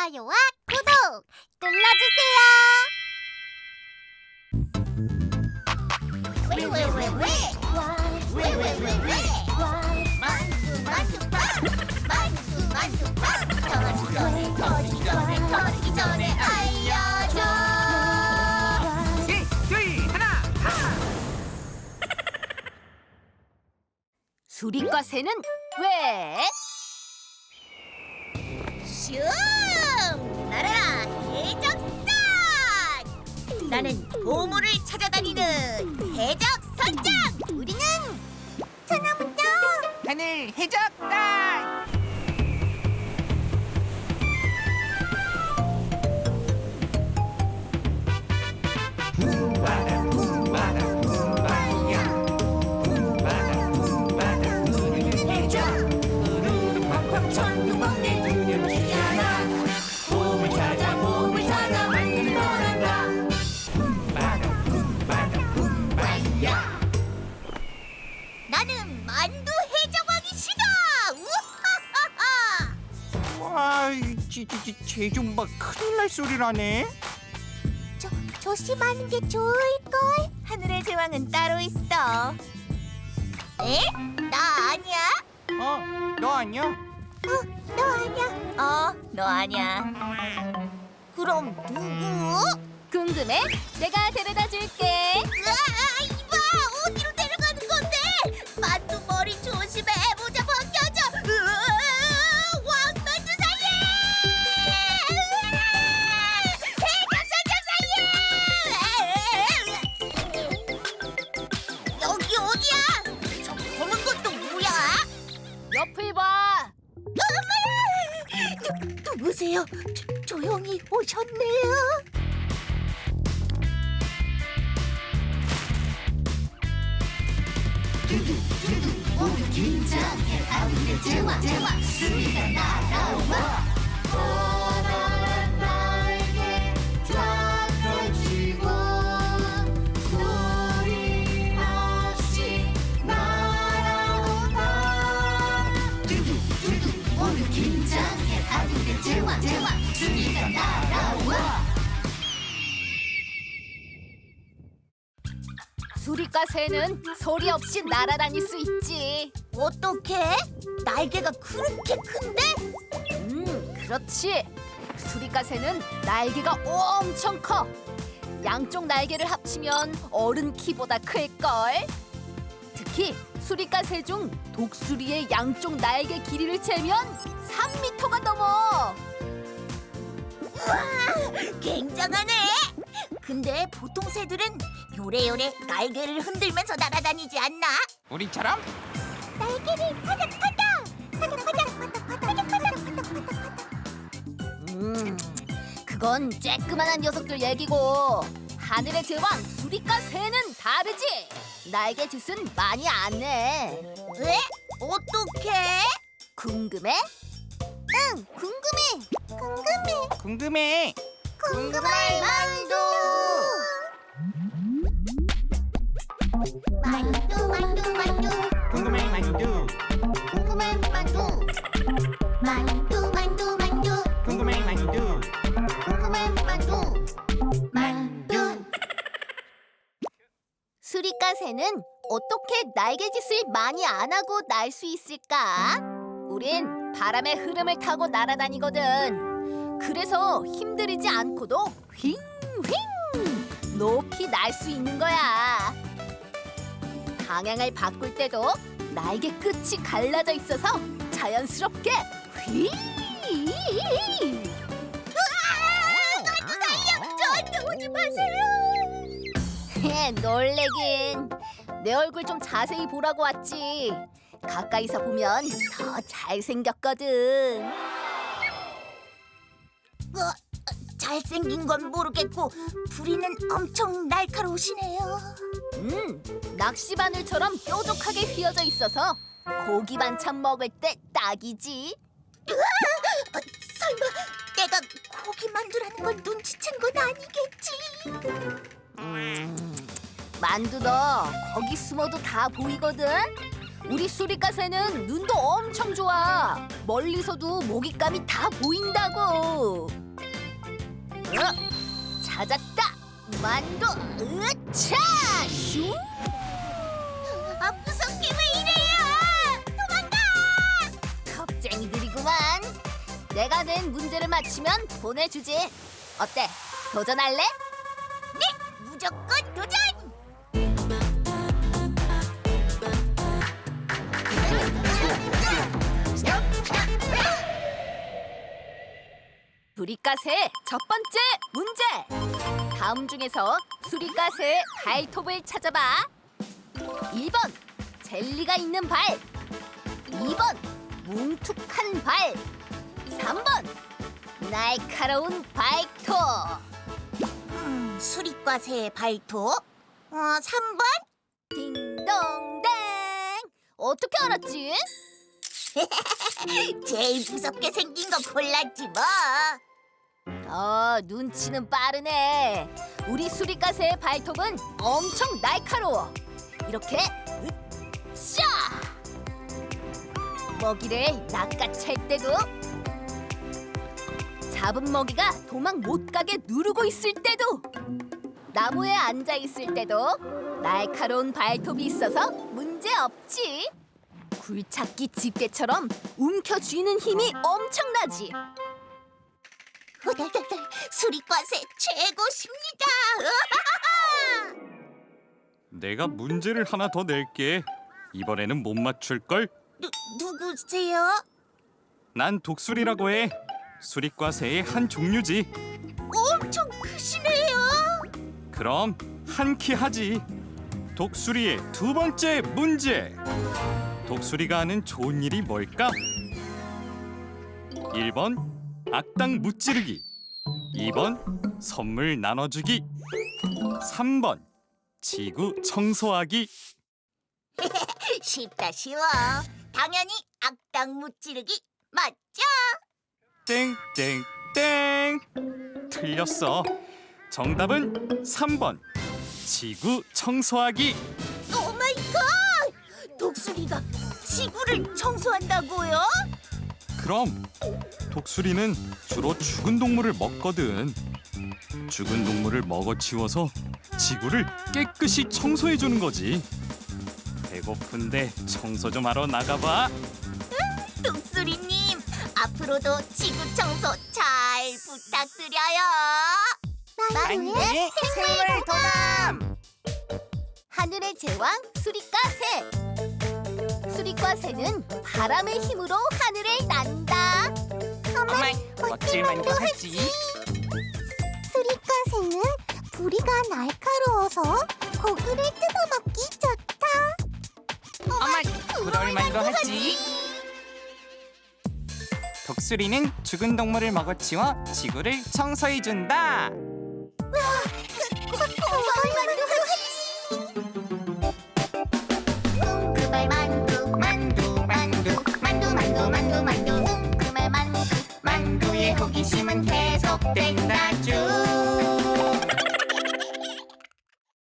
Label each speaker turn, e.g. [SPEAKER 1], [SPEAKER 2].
[SPEAKER 1] 좋아요와 구독 눌러주세요. 왜왜왜왜? 왜왜왜왜? 만두 만두 빵 만두 만두 빵 터지기 전에 터지기 전에 터지기 전에 알려줘.
[SPEAKER 2] 셋, 둘, 하나, 하!
[SPEAKER 3] 수리과 새는 왜?
[SPEAKER 1] 슝! 나는 보물을 찾아다니는 해적 선장! 우리는 천하문장!
[SPEAKER 2] 하늘 해적단! 붐
[SPEAKER 4] 쟤좀 봐, 큰일 날 소리라네.
[SPEAKER 1] 조, 조심하는 게 좋을걸? 하늘의 제왕은 따로 있어. 에? 나 아니야?
[SPEAKER 4] 어, 너 아니야?
[SPEAKER 1] 어, 너 아니야? 어, 너 아니야. 그럼 누구?
[SPEAKER 3] 궁금해? 내가 데려다 줄게.
[SPEAKER 1] 누, 누구세요? 조, 조용히 오셨네요.
[SPEAKER 3] 수 리과 새는 소리 없이 날아다닐 수 있지.
[SPEAKER 1] 어떻게? 날개가 그렇게 큰데?
[SPEAKER 3] 음, 그렇지. 수리과 새는 날개가 엄청 커. 양쪽 날개를 합치면 어른 키보다 클걸. 특히 수리과 새중 독수리의 양쪽 날개 길이를 재면 3미터가 넘어.
[SPEAKER 1] 굉장하네. 근데 보통 새들은 요래요래 날개를 흔들면서 날아다니지 않나?
[SPEAKER 4] 우리처럼?
[SPEAKER 1] 날개를 파닥파닥 파닥파닥 파닥파닥 파닥파닥
[SPEAKER 3] 음, 그건 쬐끄만한 녀석들 얘기고 하늘의 제왕 수리과 새는 다르지. 날개 짓은 많이 안 해.
[SPEAKER 1] 왜? 어떻게?
[SPEAKER 3] 궁금해?
[SPEAKER 1] 응, 궁금해. 궁금해.
[SPEAKER 4] 궁금해.
[SPEAKER 1] 궁금할 만두. 만두 만두 만두
[SPEAKER 4] 궁금해, 만두.
[SPEAKER 1] 궁금한 만두. 만두 만두 만두
[SPEAKER 4] 궁금해, 만두.
[SPEAKER 1] 궁금한 만두. 만두.
[SPEAKER 3] 수리과 새는 어떻게 날개짓을 많이 안 하고 날 수 있을까? 우린 바람의 흐름을 타고 날아다니거든. 그래서 힘들이지 않고도 휑 휑 높이 날 수 있는 거야. 방향을 바꿀 때도 날개 끝이 갈라져 있어서 자연스럽게 휘.
[SPEAKER 1] 저한테 오지 마세요.
[SPEAKER 3] 놀래긴 내 얼굴 좀 자세히 보라고 왔지 가까이서 보면 더 잘생겼거든
[SPEAKER 1] 어, 잘생긴 건 모르겠고 부리는 엄청 날카로우시네요.
[SPEAKER 3] 음 낚시 바늘처럼 뾰족하게 휘어져 있어서 고기 반찬 먹을 때 딱이지.
[SPEAKER 1] 어, 설마 내가 고기 만두라는 걸 눈치챈 건 아니겠지?
[SPEAKER 3] 음, 만두 너 거기 숨어도 다 보이거든. 우리 수리과 새는 눈도 엄청 좋아. 멀리서도 먹잇감이 다 보인다고 찾았다. 만두 으차 슝.
[SPEAKER 1] 아 무섭게 왜 이래요? 도망가!
[SPEAKER 3] 겁쟁이들이구만. 내가 낸 문제를 맞히면 보내주지. 어때? 도전할래? 수리가스의 첫 번째 문제. 다음 중에서 수리가스의 발톱을 찾아봐. 1번 젤리가 있는 발. 2번 뭉툭한 발. 3번 날카로운 발톱.
[SPEAKER 1] 음, 수리과 새의 발톱. 어, 3번?
[SPEAKER 3] 딩동댕. 어떻게 알았지?
[SPEAKER 1] 제일 무섭게 생긴 거 골랐지 뭐.
[SPEAKER 3] 어, 눈치는 빠르네. 우리 수리가스의 발톱은 엄청 날카로워. 이렇게 으쌰! 먹이를 낚아챌 때도 잡은 먹이가 도망 못 가게 누르고 있을 때도 나무에 앉아 있을 때도 날카로운 발톱이 있어서 문제 없지. 굴착기 집게처럼 움켜쥐는 힘이 엄청나지.
[SPEAKER 1] 후달달달 수리과 새 최고십니다.
[SPEAKER 4] 내가 문제를 하나 더 낼게. 이번에는 못 맞출 걸.
[SPEAKER 1] 누, 누구세요?
[SPEAKER 4] 난 독수리라고 해. 수리과 새의 한 종류지.
[SPEAKER 1] 엄청 크시네요.
[SPEAKER 4] 그럼 한 키 하지. 독수리의 두 번째 문제. 독수리가 하는 좋은 일이 뭘까? 1번 악당 무찌르기 2번 선물 나눠주기 3번 지구 청소하기
[SPEAKER 1] 쉽다 쉬워. 당연히 악당 무찌르기 맞죠?
[SPEAKER 4] 땡땡땡 틀렸어 정답은 3번 지구 청소하기
[SPEAKER 1] 오 마이 갓! 독수리가 지구를 청소한다고요?
[SPEAKER 4] 그럼 독수리는 주로 죽은 동물을 먹거든. 죽은 동물을 먹어치워서 지구를 깨끗이 청소해 주는 거지. 배고픈데 청소 좀 하러 나가봐.
[SPEAKER 1] 독수리님 앞으로도 지구 청소 잘 부탁드려요.
[SPEAKER 2] 만두의 생물 도감
[SPEAKER 3] 하늘의 제왕 수리과 새 수리과 새는 바람의 힘으로 하늘을 난다.
[SPEAKER 2] 어머 멋질 만두 하지.
[SPEAKER 1] 수리과 새는 부리가 날카로워서 고기를 뜯어먹기 좋다.
[SPEAKER 2] 어머 그럴 만두 하지. 독수리는 죽은 동물을 먹어치워 지구를 청소해준다.
[SPEAKER 1] 와,